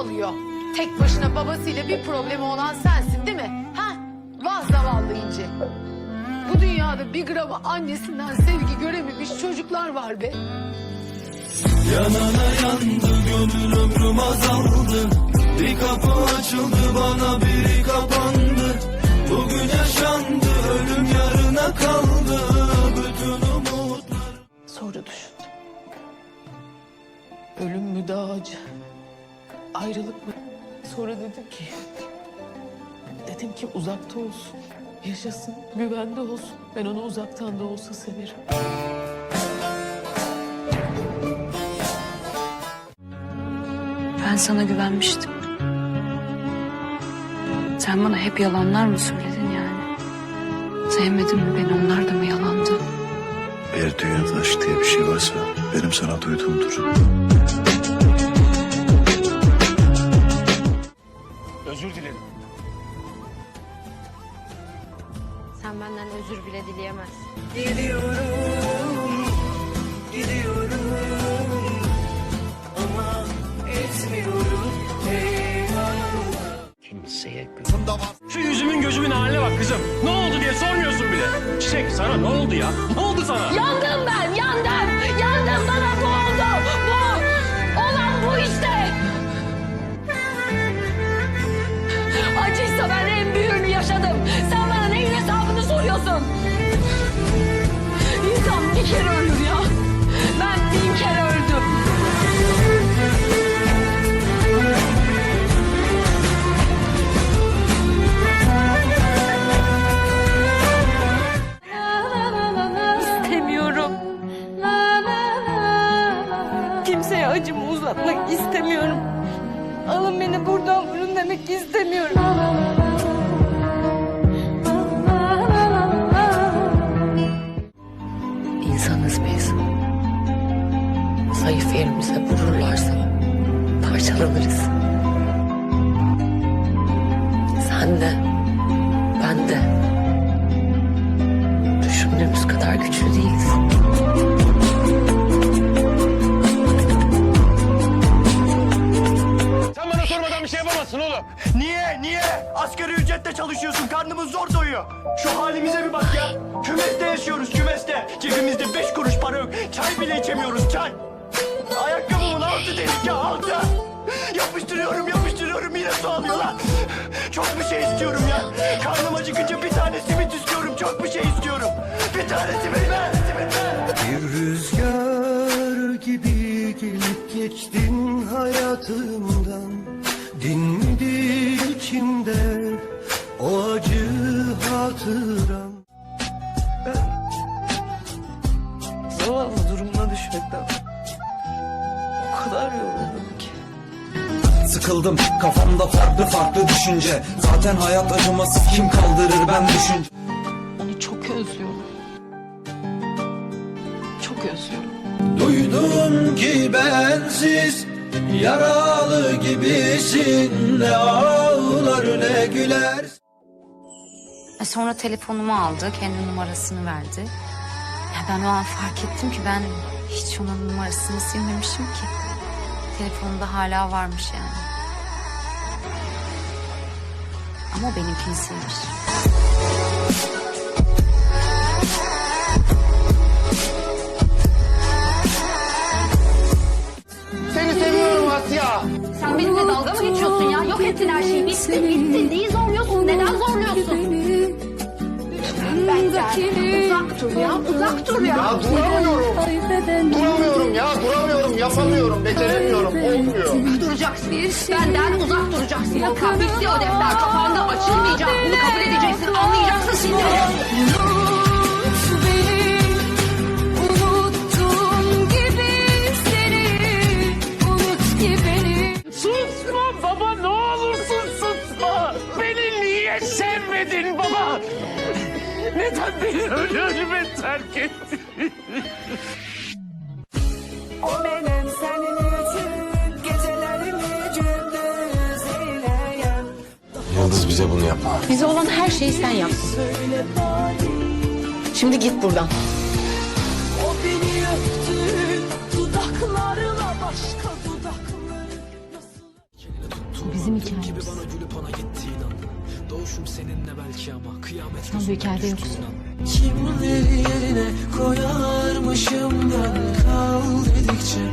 oluyor? Tek başına babasıyla bir problemi olan sensin değil mi? Ha? Vah zavallı İnci. Bu dünyada bir gram annesinden sevgi görememiş çocuklar var be. Yanana yandı gönül ömrüm azaldı Bir kapı açıldı bana biri kapandı Bugün yaşandı ölüm yarına kaldı Bütün umutlar Sonra düşündüm. Ölüm mü daha acı? Ayrılık mı? Sonra dedim ki... Dedim ki uzakta olsun. Yaşasın, güvende olsun. Ben onu uzaktan da olsa severim. Ben sana güvenmiştim. Sen bana hep yalanlar mı söyledin yani? Sevmedin mi beni onlar da mı yalandı? Eğer dünyada aşk diye bir şey varsa benim sana duyduğumdur. Benden özür bile dileyemezsin. Şu yüzümün gözümün haline bak kızım. Ne oldu diye sormuyorsun bile. Çiçek sana ne oldu ya? Ne oldu sana? Yandım ben. Yandım Bir kere ölür ya. Ben bin kere öldüm. İstemiyorum. Kimseye acımı uzatmak istemiyorum. Alın beni buradan vurun demek istemiyorum. Yerimize vururlarsa parçalanırız. Sen de, ben de. Düşündüğümüz kadar güçlü değiliz. Sen bana sormadan bir şey yapamazsın oğlum. Niye? Niye? Asgari ücretle çalışıyorsun. Karnımız zor doyuyor. Şu halimize bir bak ya. Kümeste yaşıyoruz kümeste. Cebimizde beş kuruş para yok. Çay bile içemiyoruz çay. Ayakkabımın altı ya altı. Yapıştırıyorum yapıştırıyorum yine su alıyorlar. Çok bir şey istiyorum ya. Karnım acıkınca bir tane simit istiyorum. Çok bir şey istiyorum. Bir tane simit ver. Simit ver. Bir rüzgar gibi gelip geçtin hayatımdan Dinmedi içimde o acı hatıram Sıkıldım kafamda farklı farklı düşünce Zaten hayat acımasız kim kaldırır ben düşünce Onu çok özlüyorum. Çok özlüyorum. Duydum ki bensiz yaralı gibisin Ne ağlar ne güler E sonra telefonumu aldı, kendi numarasını verdi. Ya ben o an fark ettim ki ben hiç onun numarasını silmemişim ki. Telefonunda hala varmış yani. Ama benimkini silmiş. Seni seviyorum Asya. Sen benimle dalga mı geçiyorsun ya? Yok ettin her şeyi. Bitti bitti. Neyi zorluyorsun? Neden zorluyorsun? Benden uzak dur ya. Uzak dur ya. Ya duramıyorum. Duramıyorum ya duramıyorum. Yapamıyorum. Beceremiyorum. Olmuyor. Duracaksın. Benden uzak duracaksın. Volkan bitti o defter. Kafanda açılmayacak. Bunu kabul edeceksin. Anlayacaksın şimdi. Susma baba ne olursun susma. Beni niye sevmedin baba? Neden beni öyle ölüme terk ettin? O benim senin için gecelerimi gündüz eyleyen Yıldız bize bunu yapma. Bize olan her şeyi sen yaptın. Şimdi git buradan. O beni öptü dudaklarla başka dudakları nasıl bizim hikayemiz. Boğuşum seninle belki ama kıyamet Sen yoksun. Kimleri yerine koyarmışım ben kal dedikçe